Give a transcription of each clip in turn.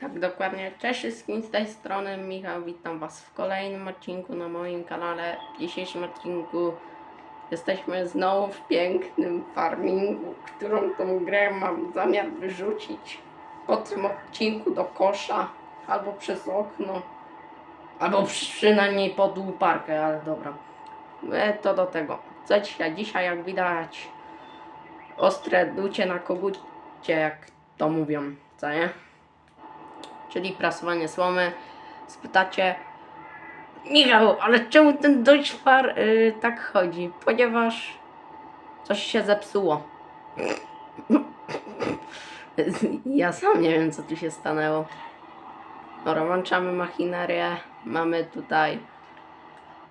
Tak, dokładnie. Cześć wszystkim z tej strony Michał, witam Was w kolejnym odcinku na moim kanale. W dzisiejszym odcinku jesteśmy znowu w pięknym farmingu, którą tą grę mam zamiar wyrzucić po tym odcinku do kosza, albo przez okno, albo przynajmniej pod łuparkę, ale dobra. E, To do tego. Co dzisiaj? Dzisiaj jak widać ostre ducie na kogucie, jak to mówią, co nie? Czyli prasowanie słomy. Spytacie, Michał, ale czemu ten Deutschfar y, tak chodzi? Ponieważ coś się zepsuło. ja sam nie wiem, co tu się stanęło. Dobra, włączamy machinerię. Mamy tutaj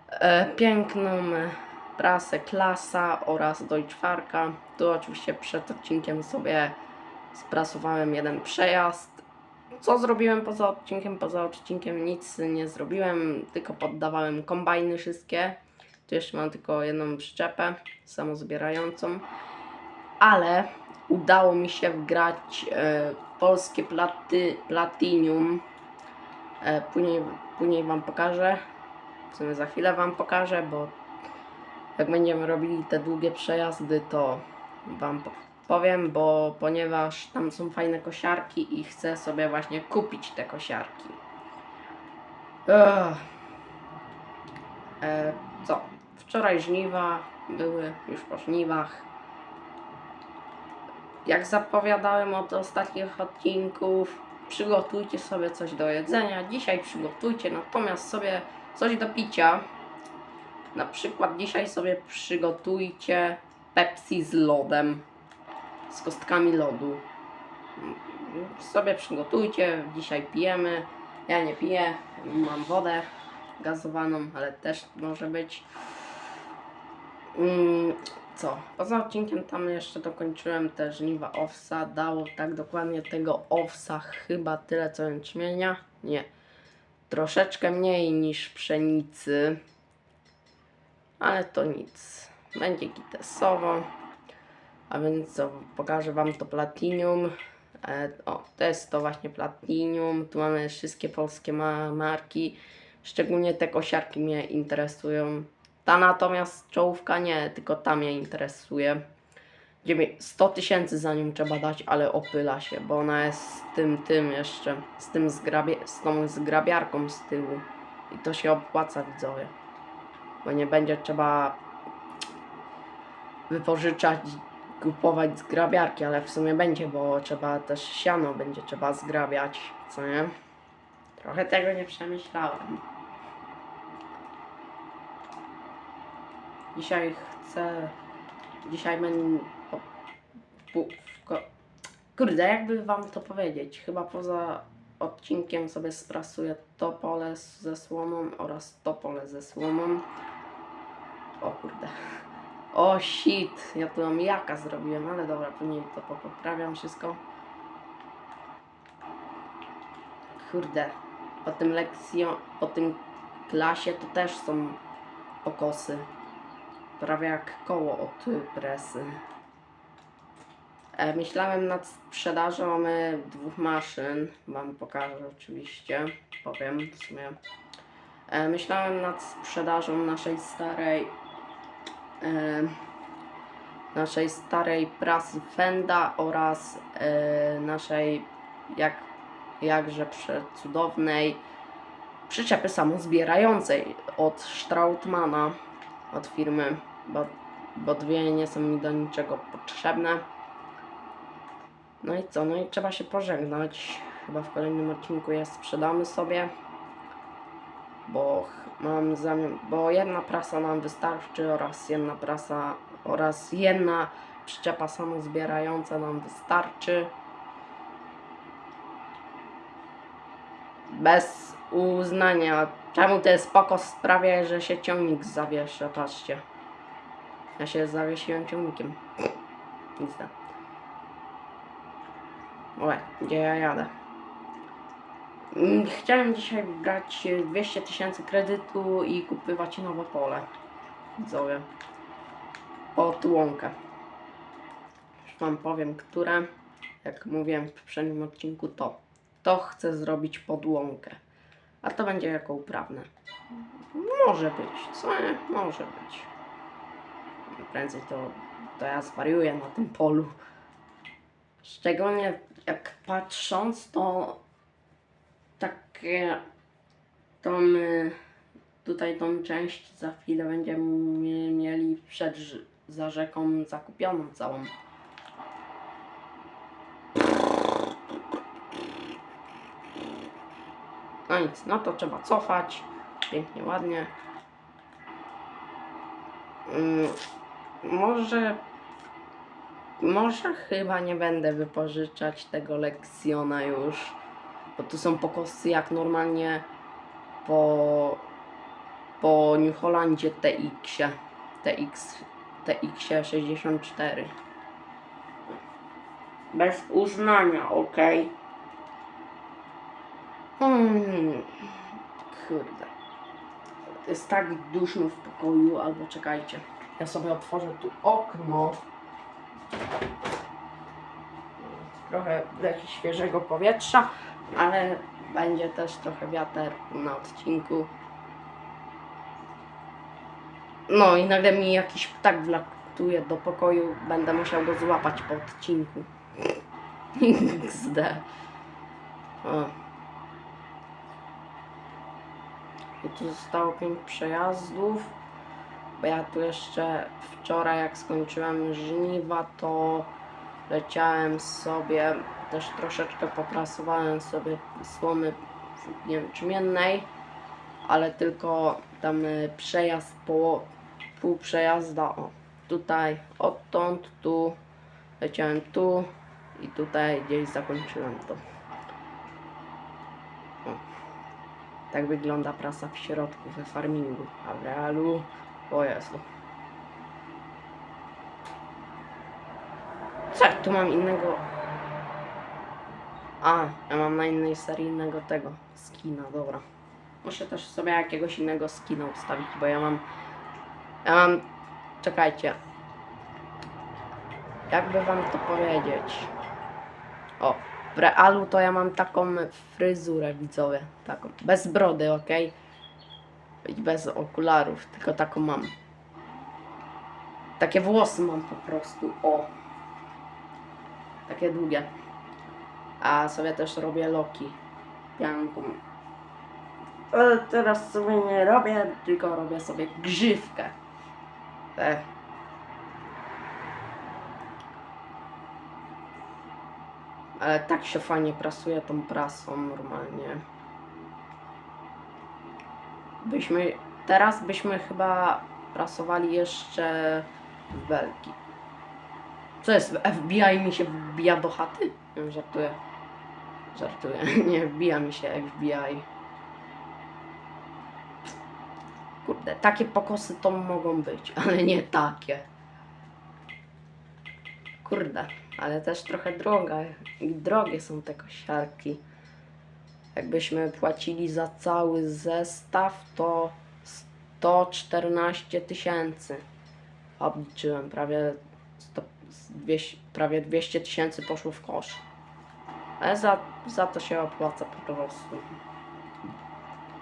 e, piękną e, prasę Klasa oraz Deutschfarka. Tu oczywiście przed odcinkiem sobie sprasowałem jeden przejazd. Co zrobiłem poza odcinkiem? Poza odcinkiem nic nie zrobiłem, tylko poddawałem kombajny wszystkie. Tu jeszcze mam tylko jedną przyczepę samozbierającą. Ale udało mi się wgrać e, polskie platy, platinium. E, później, później Wam pokażę. W sumie za chwilę Wam pokażę, bo jak będziemy robili te długie przejazdy, to Wam po- powiem, bo ponieważ tam są fajne kosiarki i chcę sobie właśnie kupić te kosiarki. E, co? Wczoraj żniwa były już po żniwach. Jak zapowiadałem od ostatnich odcinków, przygotujcie sobie coś do jedzenia. Dzisiaj przygotujcie natomiast sobie coś do picia. Na przykład dzisiaj sobie przygotujcie Pepsi z lodem, z kostkami lodu. Sobie przygotujcie, dzisiaj pijemy. Ja nie piję, mam wodę gazowaną, ale też może być. Mm, co? Poza odcinkiem tam jeszcze dokończyłem te żniwa owsa. Dało tak dokładnie tego owsa chyba tyle co jęczmienia. Nie. Troszeczkę mniej niż pszenicy. Ale to nic. Będzie gitesowo. A więc co, pokażę Wam to platinium. E, o, to jest to właśnie platinium. Tu mamy wszystkie polskie ma marki. Szczególnie te kosiarki mnie interesują. Ta natomiast czołówka nie, tylko ta mnie interesuje. Dziewię- 100 tysięcy za nią trzeba dać, ale opyla się, bo ona jest z tym, tym jeszcze, z tym zgrabie, z tą zgrabiarką z tyłu. I to się opłaca widzowie. Bo nie będzie trzeba wypożyczać, kupować zgrabiarki, ale w sumie będzie, bo trzeba też siano będzie trzeba zgrabiać, co nie? Trochę tego nie przemyślałem. Dzisiaj chcę, dzisiaj będę, kurde, jakby wam to powiedzieć, chyba poza odcinkiem sobie sprasuję to pole ze słomą oraz to pole ze słomą. O kurde. O shit, ja tu mam jaka zrobiłem, ale dobra, później to poprawiam wszystko. Kurde, po tym lekcjo, po tym klasie to też są pokosy. Prawie jak koło od presy. E, myślałem nad sprzedażą mamy dwóch maszyn. Wam pokażę oczywiście. Powiem w sumie. E, myślałem nad sprzedażą naszej starej naszej starej prasy Fenda oraz naszej jak, jakże przecudownej przyczepy samozbierającej od Strautmana od firmy, bo, bo dwie nie są mi do niczego potrzebne. No i co? No i trzeba się pożegnać. Chyba w kolejnym odcinku je sprzedamy sobie. Bo mam zamiar, bo jedna prasa nam wystarczy oraz jedna prasa oraz jedna przyczepa samozbierająca nam wystarczy. Bez uznania. Czemu to jest spoko sprawia, że się ciągnik zawiesza, patrzcie. Ja się zawiesiłem ciągnikiem. Nic tam. Łe, gdzie ja jadę? Mm, Chciałem dzisiaj brać 200 tysięcy kredytu i kupywać nowe pole. Widzowie. Pod łąkę. Już wam powiem, które. Jak mówiłem w poprzednim odcinku, to. kto chce zrobić podłąkę. A to będzie jako uprawne. Może być, co nie? Może być. Prędzej to, to ja zwariuję na tym polu. Szczególnie jak patrząc, to takie tą y, tutaj tą część za chwilę będziemy mieli przed rz- za rzeką zakupioną całą. No nic, no to trzeba cofać. Pięknie, ładnie. Mm, może. Może chyba nie będę wypożyczać tego lekcjona już. Bo tu są pokosy jak normalnie po. Po New Hollandzie. TX. TX 64. Bez uznania, ok? Hmm. Kurde. Jest tak duszno w pokoju, albo czekajcie. Ja sobie otworzę tu okno. Trochę leci świeżego powietrza, ale będzie też trochę wiater na odcinku. No i nagle mi jakiś ptak wlatuje do pokoju, będę musiał go złapać po odcinku. XD. I tu zostało pięć przejazdów. Bo ja tu jeszcze wczoraj, jak skończyłem żniwa, to leciałem sobie, też troszeczkę poprasowałem sobie słomy, nie wiem, ale tylko tam y, przejazd po pół przejazda, o, tutaj, odtąd, tu, leciałem tu i tutaj gdzieś zakończyłem to. O. Tak wygląda prasa w środku we farmingu, a w realu, o Jezu. Co, tu mam innego... A, ja mam na innej serii innego tego, skina, dobra. Muszę też sobie jakiegoś innego skina ustawić, bo ja mam... Ja mam... Czekajcie. Jakby wam to powiedzieć... O, w realu to ja mam taką fryzurę widzowie, taką, bez brody, ok? I bez okularów, tylko taką mam. Takie włosy mam po prostu, o. Takie długie. A sobie też robię loki. Pianką. Ale teraz sobie nie robię, tylko robię sobie grzywkę. Ale tak się fajnie prasuje tą prasą normalnie. Byśmy, teraz byśmy chyba prasowali jeszcze w Belgii. Co jest? FBI mi się wbija do chaty? Żartuję. Żartuję. Nie wbija mi się FBI. Kurde, takie pokosy to mogą być, ale nie takie. Kurde, ale też trochę droga, drogie są te kosiarki. Jakbyśmy płacili za cały zestaw, to 114 tysięcy. Obliczyłem, prawie, 100, 200, prawie 200 tysięcy poszło w kosz. Ale za, za to się opłaca po prostu.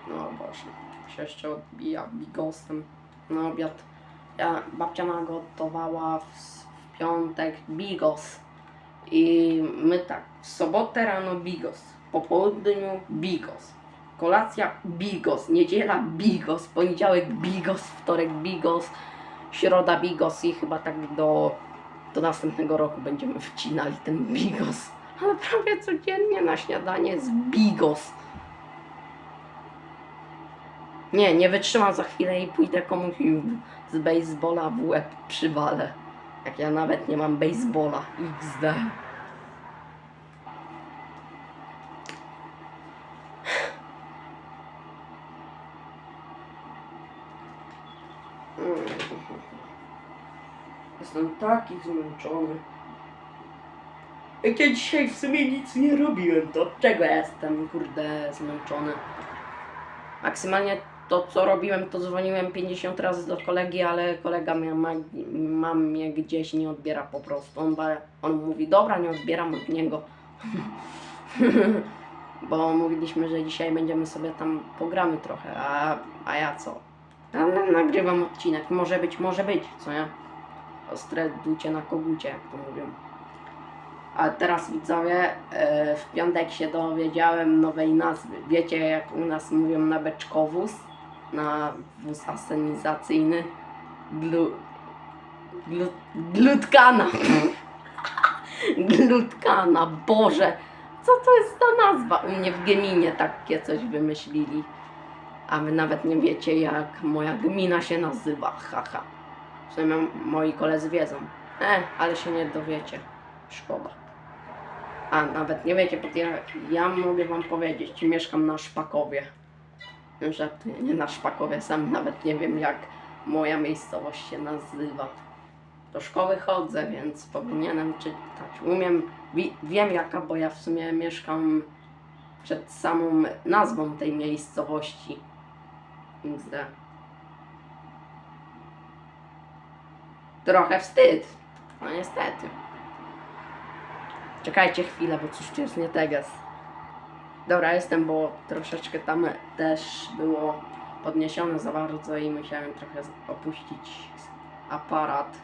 No Boże, się jeszcze odbija bigosem na obiad. Ja, babcia nagotowała w, w piątek bigos. I my tak, w sobotę rano bigos, po południu bigos, kolacja bigos, niedziela bigos, poniedziałek bigos, wtorek bigos, środa bigos i chyba tak do, do następnego roku będziemy wcinali ten bigos. Ale prawie codziennie na śniadanie jest bigos. Nie, nie wytrzymam za chwilę i pójdę komuś z baseballa w łeb przywalę. Jak ja nawet nie mam baseballa. XD. Jestem taki zmęczony. Jak ja dzisiaj w sumie nic nie robiłem, to czego ja jestem, kurde, zmęczony? Maksymalnie to, co robiłem, to dzwoniłem 50 razy do kolegi, ale kolega mnie, ma, ma mnie gdzieś nie odbiera po prostu. On, on mówi, dobra, nie odbieram od niego. bo mówiliśmy, że dzisiaj będziemy sobie tam pogramy trochę, a, a ja co? Ja na- nagrywam odcinek, może być, może być, co nie? Ostre ducie na kogucie, jak to mówią. A teraz widzowie, e, w piątek się dowiedziałem nowej nazwy. Wiecie jak u nas mówią na beczkowóz? Na wóz asenizacyjny? Glu... Glu... Glutkana. Glutkana, Boże. Co to jest ta nazwa? U mnie w Geminie takie coś wymyślili. A wy nawet nie wiecie jak moja gmina się nazywa. Haha. Przynajmniej moi koledzy wiedzą. E, ale się nie dowiecie. Szkoda. A, nawet nie wiecie, bo ja, ja mogę wam powiedzieć, mieszkam na Szpakowie. Żartuję, nie na Szpakowie, sam nawet nie wiem jak moja miejscowość się nazywa. Do szkoły chodzę, więc powinienem czytać. Umiem, wi, wiem jaka, bo ja w sumie mieszkam przed samą nazwą tej miejscowości. XD. Trochę wstyd. No niestety. Czekajcie chwilę, bo coś tu jest nie teges. Dobra, jestem, bo troszeczkę tam też było podniesione za bardzo i musiałem trochę opuścić aparat.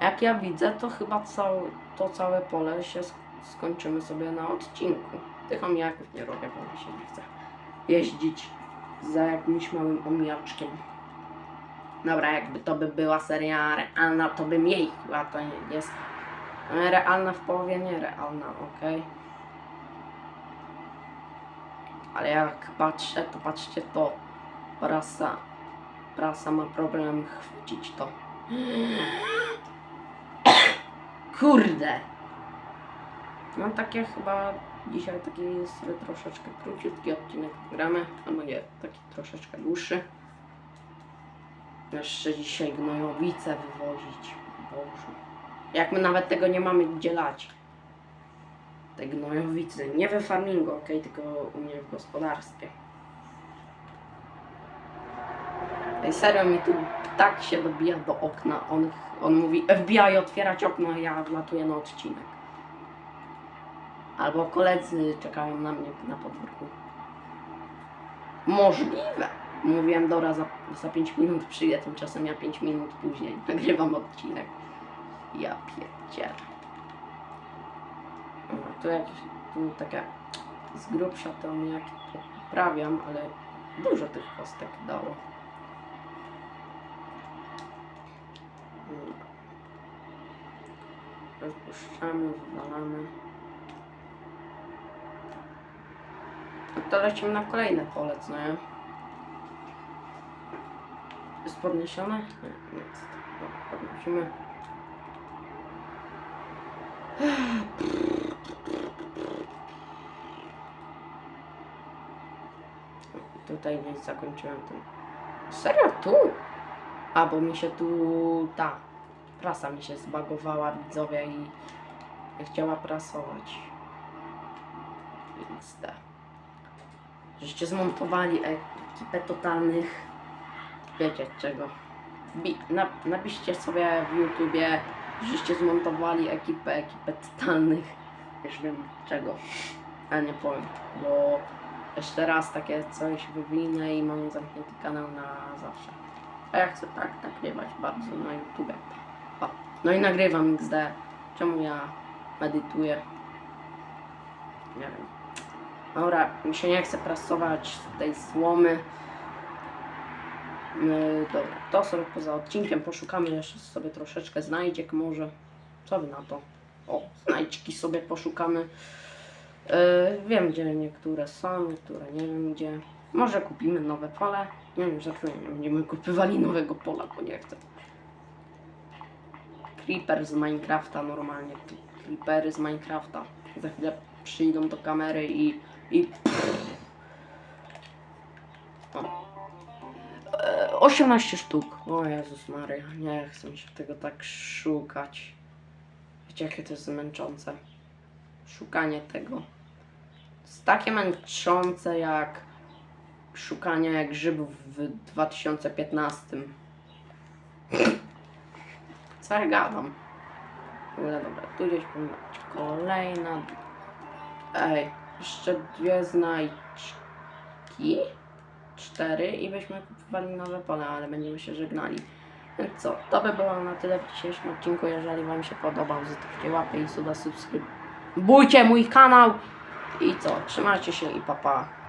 Jak ja widzę, to chyba całe, to całe pole się sk- skończymy sobie na odcinku. Tych omijaków nie robię, bo mi się nie chce jeździć za jakimś małym omijaczkiem. Dobra, jakby to by była seria realna, to bym jej chyba to nie jest. Realna w połowie nierealna, okej. Ale jak patrzę, to patrzcie to. Prasa, prasa ma problem chwycić to. Kurde! No takie chyba dzisiaj taki jest troszeczkę króciutki odcinek gramy, albo nie, taki troszeczkę dłuższy. Jeszcze dzisiaj gnojowice wywozić. Boże. Jak my nawet tego nie mamy gdzie lać. Te gnojowice. Nie we farmingu, ok, tylko u mnie w gospodarstwie. Ej, serio mi tu tak się dobija do okna. On, on mówi FBI otwierać okno, ja wlatuję na odcinek. Albo koledzy czekają na mnie na podwórku. Możliwe. Mówiłem, dobra, za, za 5 minut przyjdę, tymczasem ja 5 minut później nagrywam odcinek. Ja pierdzielę. Tu jakieś, tu takie z grubsza to jak poprawiam, ale dużo tych kostek dało. Rozpuszczamy, wywalamy. No to lecimy na kolejne pole, co nie? Podniesione? Nie, nie jest. Dobra, podnosimy. Tutaj zakończyłem ten. Serio tu? A, bo mi się tu ta prasa mi się zbagowała widzowie i chciała prasować. XD. Żeście zmontowali ekipę totalnych. Wiecie czego. Bi- na, napiszcie sobie w YouTubie, żeście zmontowali ekipę, ekipę totalnych. Już wiem czego. Ale nie powiem, bo jeszcze raz takie coś wywinę i mam zamknięty kanał na zawsze. A ja chcę tak nagrywać bardzo na YouTube. O, no i nagrywam XD. Czemu ja medytuję? Nie wiem. Dobra, mi się nie chce prasować tej słomy. Dobra, to sobie poza odcinkiem poszukamy jeszcze sobie troszeczkę znajdziek może. Co wy na to? O, znajdźki sobie poszukamy. Yy, wiem gdzie niektóre są, niektóre nie wiem gdzie. Może kupimy nowe pole. Nie wiem, żartuję, nie będziemy kupywali nowego pola, bo nie chcę. Creeper z Minecrafta normalnie. Creepery z Minecrafta. Za chwilę przyjdą do kamery i... i... O. 18 sztuk. O Jezus Maria, nie chcę się tego tak szukać. Wiecie jakie to jest zmęczące. Szukanie tego. To jest takie męczące jak szukanie grzybów w 2015. Co ja gadam? Dobra, tu gdzieś powinna być kolejna. Ej, jeszcze dwie znajdźki. Cztery i byśmy kupowali nowe pole, ale będziemy się żegnali. Więc co, to by było na tyle w dzisiejszym odcinku. Jeżeli Wam się podobał, zostawcie łapę i suba, subskrybujcie mój kanał. I co, trzymajcie się i papa. Pa.